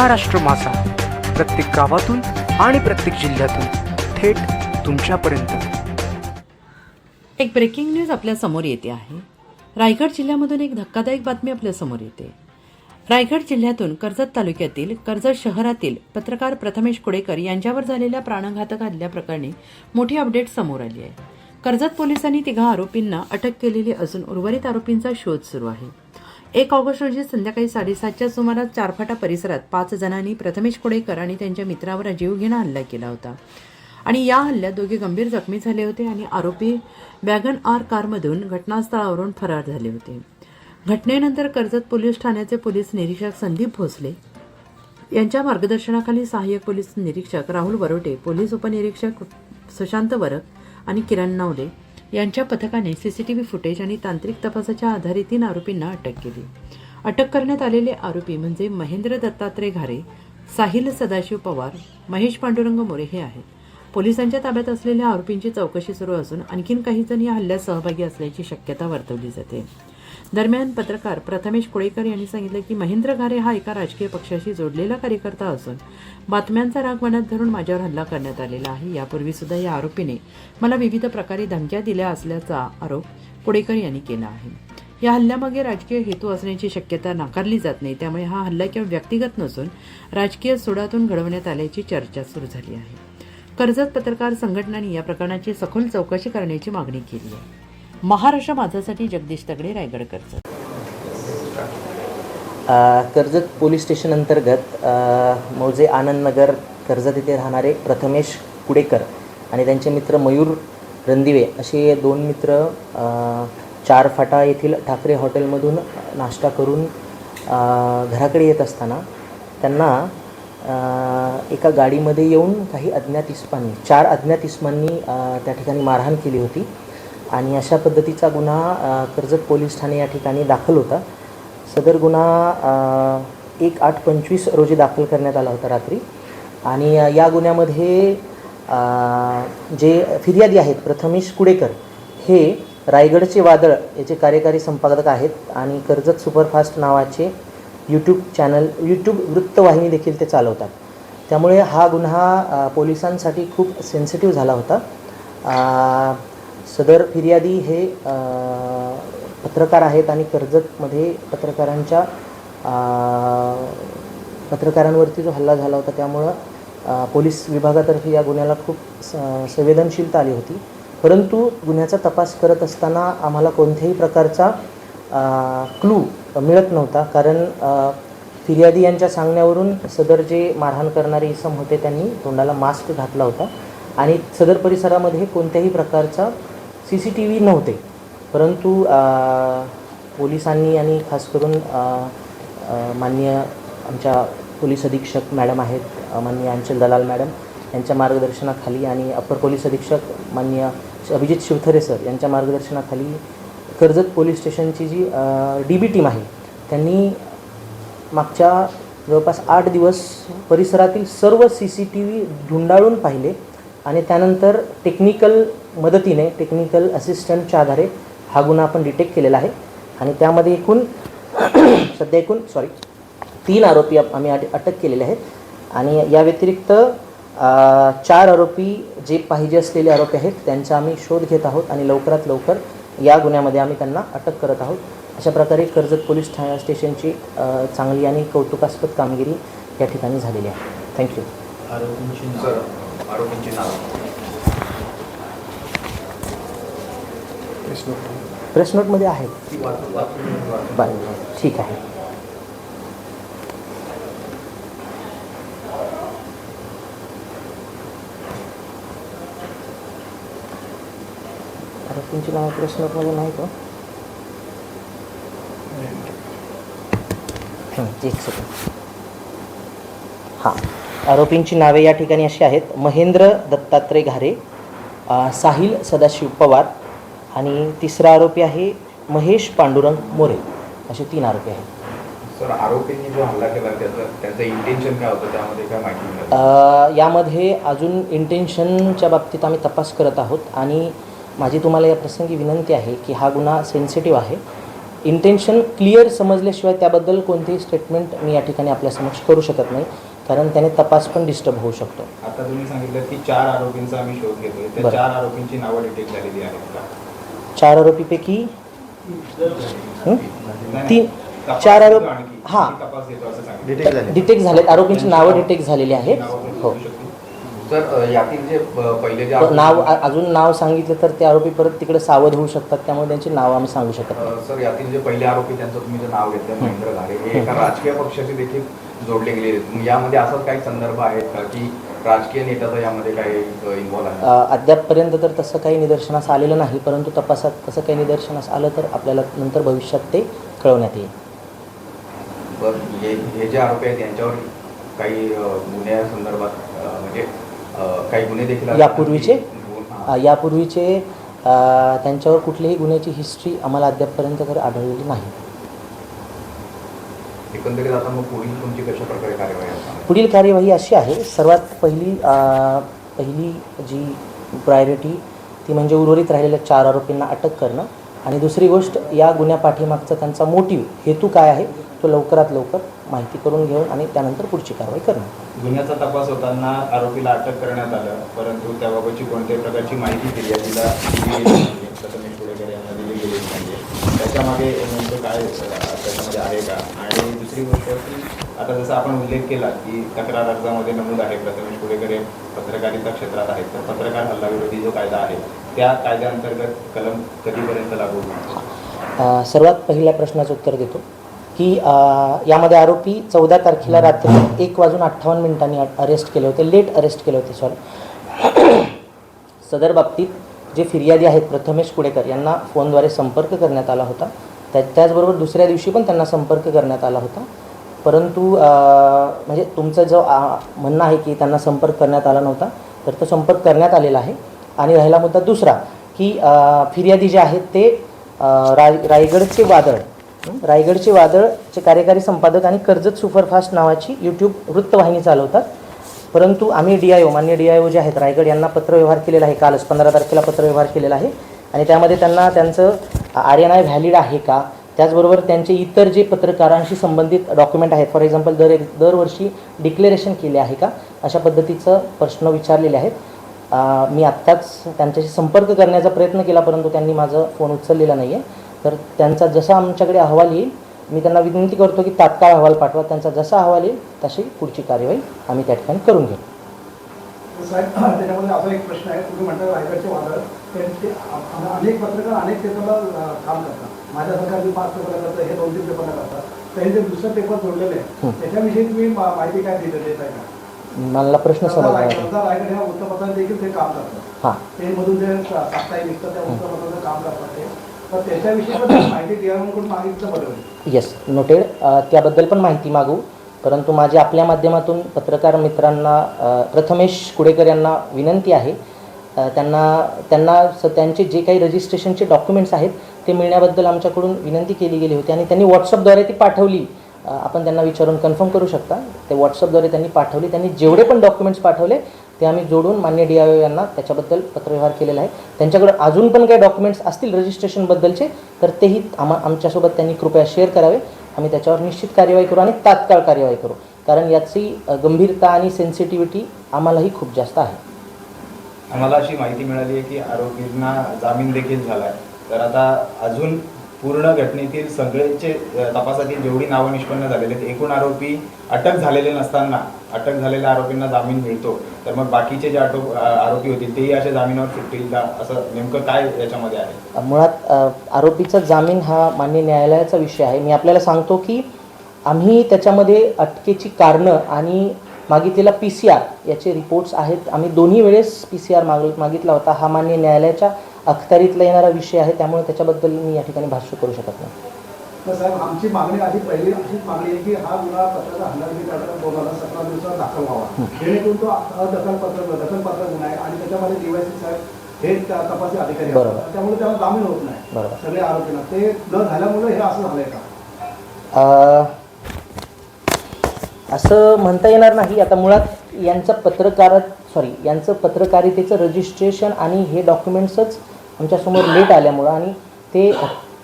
महाराष्ट्र मासा प्रत्येक गावातून आणि प्रत्येक जिल्ह्यातून थेट तुमच्यापर्यंत. एक ब्रेकिंग न्यूज आपल्यासमोर येते आहे. रायगड जिल्ह्यामधून एक धक्कादायक बातमी आपल्यासमोर येते. रायगड जिल्ह्यातून कर्जत तालुक्यातील कर्जत शहरातील पत्रकार प्रथमेश कुडेकर यांच्यावर झालेल्या प्राणघातक हल्ल्याप्रकरणी मोठी अपडेट समोर आली आहे. कर्जत पोलिसांनी तिघा आरोपींना अटक केलेली असून उर्वरित आरोपींचा शोध सुरू आहे. एक ऑगस्ट रोजी संध्याकाळी साडेसातच्या सुमारास चारफाटा परिसरात पाच जणांनी प्रथमेश कुडेकर आणि त्यांच्या मित्रावर जीवघेणा हल्ला केला होता. आणि या हल्ल्यात दोघे गंभीर जखमी झाले होते आणि आरोपी वॅगन आर कारमधून घटनास्थळावरून फरार झाले होते. घटनेनंतर कर्जत पोलीस ठाण्याचे पोलीस निरीक्षक संदीप भोसले यांच्या मार्गदर्शनाखाली सहाय्यक पोलीस निरीक्षक राहुल वरोटे पोलीस उपनिरीक्षक सुशांत वरक आणि किरण नावले यांच्या पथकाने सीसीटीव्ही फुटेज आणि तांत्रिक तपासाच्या आधारे तीन आरोपींना अटक केली. अटक करण्यात आलेले आरोपी म्हणजे महेंद्र दत्तात्रय घारे साहिल सदाशिव पवार महेश पांडुरंग मोरे हे आहेत. पोलिसांच्या ताब्यात असलेल्या आरोपींची चौकशी सुरू असून आणखीन काही जण या हल्ल्यात सहभागी असल्याची शक्यता वर्तवली जाते. दरम्यान पत्रकार प्रथमेश कोळेकर यांनी सांगितलं की महेंद्र घारे हा एका राजकीय पक्षाशी जोडलेला कार्यकर्ता असून बातम्यांचा राग मनात धरून माझ्यावर हल्ला करण्यात आलेला आहे. यापूर्वी सुद्धा या आरोपीने मला विविध प्रकारे धमक्या दिल्या असल्याचा आरोप कोडेकर यांनी केला आहे. या हल्ल्यामागे राजकीय हेतू असण्याची शक्यता नाकारली जात नाही. त्यामुळे हा हल्ला किंवा व्यक्तिगत नसून राजकीय सोडातून घडवण्यात आल्याची चर्चा सुरू झाली आहे. कर्जत पत्रकार संघटनांनी या प्रकरणाची सखोल चौकशी करण्याची मागणी केली आहे. महाराष्ट्र माझासाठी जगदीश तगडे रायगड कर्जत कर्जत पोलीस स्टेशन अंतर्गत मौजे आनंदनगर कर्जत येथे राहणारे प्रथमेश कुडेकर आणि त्यांचे मित्र मयूर रणदिवे असे दोन मित्र चार फाटा येथील ठाकरे हॉटेलमधून नाश्ता करून घराकडे येत असताना त्यांना एका गाडीमध्ये येऊन काही अज्ञात इस्मांनी चार अज्ञात इस्मांनी त्या ठिकाणी मारहाण केली होती. आणि अशा पद्धतीचा गुन्हा कर्जत पोलीस ठाणे या ठिकाणी दाखल होता. सदर गुन्हा एक आठ पंचवीस रोजी दाखल करण्यात आला होता रात्री. आणि या गुन्ह्यामध्ये जे फिर्यादी आहेत प्रथमेश कुडेकर हे रायगडचे वादळ याचे कार्यकारी संपादक आहेत आणि कर्जत सुपरफास्ट नावाचे यूट्यूब चॅनल यूट्यूब वृत्तवाहिनी देखील ते चालवतात. त्यामुळे हा गुन्हा पोलिसांसाठी खूप सेन्सिटिव्ह झाला होता. सदर फिर्यादी हे पत्रकार आहेत आणि कर्जतमध्ये पत्रकारांच्या पत्रकारांवरती जो हल्ला झाला होता त्यामुळं पोलीस विभागातर्फे या गुन्ह्याला खूप स- संवेदनशीलता आली होती. परंतु गुन्ह्याचा तपास करत असताना आम्हाला कोणत्याही प्रकारचा क्लू मिळत नव्हता. कारण फिर्यादी यांच्या सांगण्यावरून सदर जे मारहाण करणारे इसम होते त्यांनी तोंडाला मास्क घातला होता. आणि सदर परिसरामध्ये कोणत्याही प्रकारचा सी सी टी व्ही नव्हते. परंतु पोलिसांनी आणि खास करून मान्य आमच्या पोलीस अधीक्षक मॅडम आहेत मान्य अंचल दलाल मॅडम यांच्या मार्गदर्शनाखाली आणि अप्पर पोलीस अधीक्षक मान्य अभिजित शिवथरे सर यांच्या मार्गदर्शनाखाली कर्जत पोलीस स्टेशनची जी डी बी टीम आहे त्यांनी मागच्या जवळपास आठ दिवस परिसरातील सर्व सी सी टी व्ही धुंडाळून पाहिले आणि त्यानंतर टेक्निकल मदतीने टेक्निकल असिस्टंटच्या आधारे हा गुन्हा आपण डिटेक्ट केलेला आहे. आणि त्यामध्ये एकूण सध्या एकूण सॉरी तीन आरोपी आम्ही अटक केलेले आहेत. आणि या व्यतिरिक्त चार आरोपी जे पाहिजे असलेले आरोपी आहेत त्यांचा आम्ही शोध घेत आहोत आणि लवकरात लवकर या गुन्ह्यामध्ये आम्ही त्यांना अटक करत आहोत. अशा प्रकारे कर्जत पोलीस ठा स्टेशनची चांगली आणि कौतुकास्पद कामगिरी या ठिकाणी झालेली आहे. थँक्यू आरोपींची सर प्रेस नोटमध्ये आहे. बरं ठीक आहे. आरोपींची नावं प्रेस नोटमध्ये नाही का? एक सेकंड हां. आरोपींची नावे या ठिकाणी अशी आहेत. महेंद्र दत्तात्रय घारे साहिल सदाशिव पवार आणि तिसरा आरोपी आहे महेश पांडुरंग मोरे. असे तीन आरोपी आहेत. सर आरोपींनी जो हल्ला केला त्याचं त्यांचं इंटेन्शन काय होतं? त्यामध्ये काय माहिती यामध्ये अजून इंटेन्शनच्या बाबतीत आम्ही तपास करत आहोत आणि माझी तुम्हाला या प्रसंगी विनंती आहे की हा गुन्हा सेन्सिटिव्ह आहे. इंटेन्शन क्लिअर समजल्याशिवाय त्याबद्दल कोणतेही स्टेटमेंट मी या ठिकाणी आपल्या समक्ष करू शकत नाही कारण त्याने तपास पण डिस्टर्ब होऊ शकतो. आता तुम्ही सांगितलं की चार आरोपींचा आम्ही शोध घेतोय. त्या. चार आरोपींची नावं डिटेक्ट झालेली आहेत का? चार आरोपीपैकी हं? तीन चार आरोप. हां डिटेक्ट झालेत आरोपींची नावं डिटेक्ट झालेली आहेत हो? सर यातील जे पहिले जे आरोपी- नाव अजून नाव सांगितलं तर ते आरोपी परत तिकडे सावध होऊ शकतात त्यामुळे त्यांची नावं आम्ही सांगू शकत नाही सर यातील जे पहिले आरोपी त्यांचं तुम्ही जे नाव घेतलं महेंद्र घारे हे एका राजकीय पक्षाशी देखील जोडले आहेत मग यामध्ये असंच काही संदर्भ आहेत का की राजकीय नेत्याचा यामध्ये काही इन्व्हॉल्व आहे? अद्यापपर्यंत तर तसं काही निदर्शनास आलेलं नाही परंतु तपासात तसं काही निदर्शनास आलं तर आपल्याला नंतर भविष्यात ते कळवण्यात येईल. हे हे जे आरोपी आहेत यांच्यावर काही अ, गुन्ह्या संदर्भात अ, म्हणजे काही गुन्हे देखील? यापूर्वीचे? यापूर्वीचे त्यांच्यावर कुठल्याही गुन्ह्याची हिस्ट्री आम्हाला अद्यापपर्यंत तर आढळलेली नाही. एकंदरीत आता मग पुढील तुमची कशा प्रकारे कार्यवाही असणार पुढील कार्यवाही अशी आहे सर्वात पहिली पहिली जी प्रायोरिटी ती म्हणजे उर्वरित राहिलेल्या चार आरोपींना अटक करणं. आणि दुसरी गोष्ट या गुन्ह्या पाठीमागचा त्यांचा मोटिव्ह हेतू काय आहे तो लवकरात लवकर माहिती करून घेऊन आणि त्यानंतर पुढची कारवाई करणं गुन्ह्याचा तपास होताना आरोपीला अटक करण्यात आलं परंतु त्याबाबतची कोणत्याही प्रकारची माहिती दिली प्रथमेश पुढेकर यांना दिली त्याच्यामागे नेमकं काय त्याच्यामध्ये आहे का? आणि दुसरी गोष्ट की आता जसं आपण उल्लेख केला की तक्रार अर्जामध्ये नमूद आहे प्रथमेश पुढेकर हे पत्रकारिता क्षेत्रात आहेत. तर पत्रकार हल्लाविरोधी जो कायदा आहे त्या कायद्याअंतर्गत कलम कधीपर्यंत लागू सर्वात पहिल्या प्रश्नाचं उत्तर देतो. की यामध्ये आरोपी चौदा तारखेला रात्री एक वाजून अठ्ठावन्न मिनिटांनी अरेस्ट केले होते. लेट अरेस्ट केले होते सॉरी सदर बाबतीत जे फिर्यादी आहेत प्रथमेश कुडेकर यांना फोनद्वारे संपर्क करण्यात आला होता. त्या त्याचबरोबर दुसऱ्या दिवशी पण त्यांना संपर्क करण्यात आला होता. परंतु म्हणजे तुमचं जो म्हणणं आहे की त्यांना संपर्क करण्यात आला नव्हता तर तो संपर्क करण्यात आलेला आहे. आणि राहिला मुद्दा दुसरा की फिर्यादी जे आहेत ते राय रायगडचे वादळ रायगडचे वादळचे कार्यकारी संपादक आणि कर्जत सुपरफास्ट नावाची यूट्यूब वृत्तवाहिनी चालवतात. परंतु आम्ही डी आय ओ मान्य डी आय ओ जे आहेत रायगड यांना पत्रव्यवहार केलेला आहे. कालच पंधरा तारखेला पत्रव्यवहार केलेला आहे. आणि त्यामध्ये त्यांना त्यांचं आर एन आय व्हॅलिड आहे का? त्याचबरोबर त्यांचे इतर जे पत्रकारांशी संबंधित डॉक्युमेंट आहेत फॉर एक्झाम्पल दर एक दरवर्षी डिक्लेरेशन केले आहे का? अशा पद्धतीचं प्रश्न विचारलेले आहेत. मी आत्ताच त्यांच्याशी संपर्क करण्याचा प्रयत्न केला परंतु त्यांनी माझं फोन उचललेला नाही आहे तर त्यांचा जसा आमच्याकडे अहवाल येईल मी त्यांना विनंती करतो की तात्काळ अहवाल पाठवा. त्यांचा जसा अहवाल येईल तशी पुढची कार्यवाही आम्ही त्या ठिकाणी करून घेऊ. साहेब त्याच्यामध्ये असा एक प्रश्न आहे. तुम्ही म्हणता रायगडचे वादळ त्यांचे आ- अनेक पत्रकार अनेक पेपरला काम करतात. माझ्यासारखा मी पाच पेपरला करतो हे दोन तीन पेपरला करतात त्यांनी जे दुसरं पेपर जोडलेले. आहे त्याच्याविषयी तुम्ही माहिती काय दिली देत आहे का मला प्रश्न समजला रायगड ह्या वृत्तपत्रात देखील ते काम करतात. हां. ते मधून जे साप्ताहिक निघतं त्या वृत्तपत्राचं काम करतात ते. येस नोटेड त्याबद्दल पण माहिती मागू. परंतु माझी आपल्या माध्यमातून पत्रकार मित्रांना प्रथमेश कुडेकर यांना विनंती आहे. त्यांना त्यांना स त्यांचे जे काही रजिस्ट्रेशनचे डॉक्युमेंट्स आहेत ते मिळण्याबद्दल आमच्याकडून विनंती केली गेली होती आणि त्यांनी व्हॉट्सअपद्वारे ती पाठवली. आपण त्यांना विचारून कन्फर्म करू शकता. ते व्हॉट्सअपद्वारे त्यांनी पाठवली. त्यांनी जेवढे पण डॉक्युमेंट्स पाठवले ते आम्ही जोडून मान्य डी आय ओ यांना त्याच्याबद्दल पत्रव्यवहार केलेला आहे. त्यांच्याकडे अजून पण काही डॉक्युमेंट्स असतील रजिस्ट्रेशनबद्दलचे तर तेही आम्हा आमच्यासोबत त्यांनी कृपया शेअर करावे. आम्ही त्याच्यावर निश्चित कार्यवाही करू आणि तात्काळ कार्यवाही करू. कारण याची गंभीरता आणि सेन्सिटिव्हिटी आम्हालाही खूप जास्त आहे. आम्हाला अशी माहिती मिळाली आहे की आरोपींना जामीन देखील आहे तर आता अजून पूर्ण घटनेतील सगळेचे तपासातील जेवढी नावं निष्पन्न झालेले आहेत एकूण आरोपी अटक झालेले नसताना अटक झालेल्या आरोपींना जामीन मिळतो. तर मग बाकीचे जे आटो आरोपी होतील तेही अशा जामीनावर सुटतील का? असं नेमकं काय याच्यामध्ये आहे? मुळात आरोपीचा जामीन हा मान्य न्यायालयाचा विषय आहे. मी आपल्याला सांगतो की आम्ही त्याच्यामध्ये अटकेची कारणं आणि मागितलेला पी सी आर याचे रिपोर्ट्स आहेत. आम्ही दोन्ही वेळेस पी सी आर माग मागितला होता. हा मान्य न्यायालयाच्या अखत्यारीतला येणारा विषय आहे. त्यामुळे त्याच्याबद्दल मी या ठिकाणी भाष्य करू शकत नाही. तर साहेब आमची मागणी आधी पहिली अशीच मागणी आहे की हा गुन्हा पत्राचा कायदा दोन हजार सतरा दिवसात दाखल व्हावा जेणेकरून तो अदखलपत्र दखलपत्र गुन्हा आहे आणि त्याच्यामध्ये डीवायसी साहेब हे त्या तपासी अधिकारी. असतात. त्यामुळे त्याला जामीन होत नाही. सगळे आरोपींना ते न झाल्यामुळे हे असं झालंय का असं म्हणता येणार नाही आता मुळात यांचं पत्रकार सॉरी यांचं पत्रकारितेचं रजिस्ट्रेशन आणि हे डॉक्युमेंट्सच आमच्यासमोर लेट आल्यामुळं आणि ते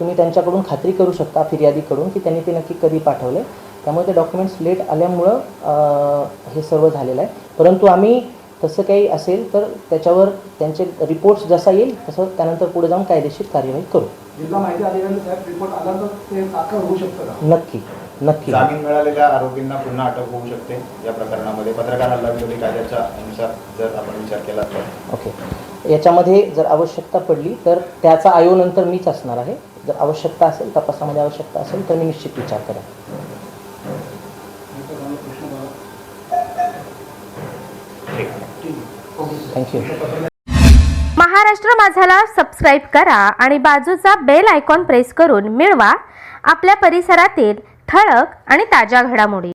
तुम्ही त्यांच्याकडून खात्री करू शकता फिर्यादीकडून की त्यांनी ते नक्की कधी पाठवले. त्यामुळे ते डॉक्युमेंट्स लेट आल्यामुळं हे सर्व झालेलं आहे. परंतु आम्ही तसं काही असेल तर त्याच्यावर त्यांचे रिपोर्ट्स जसा येईल तसं त्यानंतर पुढे जाऊन कायदेशीर कार्यवाही करू. जिल्हा माहिती अधिकारी साहेब रिपोर्ट आला तर ते तात्काळ होऊ शकतं का? नक्की नक्की. जामीन मिळालेल्या आरोपींना पुन्हा अटक होऊ शकते या प्रकरणामध्ये. पत्रकार हल्ला विरोधी कायद्याच्या अनुसार जर आपण विचार केला तर. ओके. याच्यामध्ये जर आवश्यकता पडली तर त्याचा आयो नंतर मीच असणार आहे. जर आवश्यकता असेल तपासामध्ये आवश्यकता असेल तर मी निश्चित विचार करेन थँक्यू महाराष्ट्र माझाला सबस्क्राईब करा आणि बाजूचा बेल आयकॉन प्रेस करून मिळवा. आपल्या परिसरातील ठळक आणि ताज्या घडामोडी.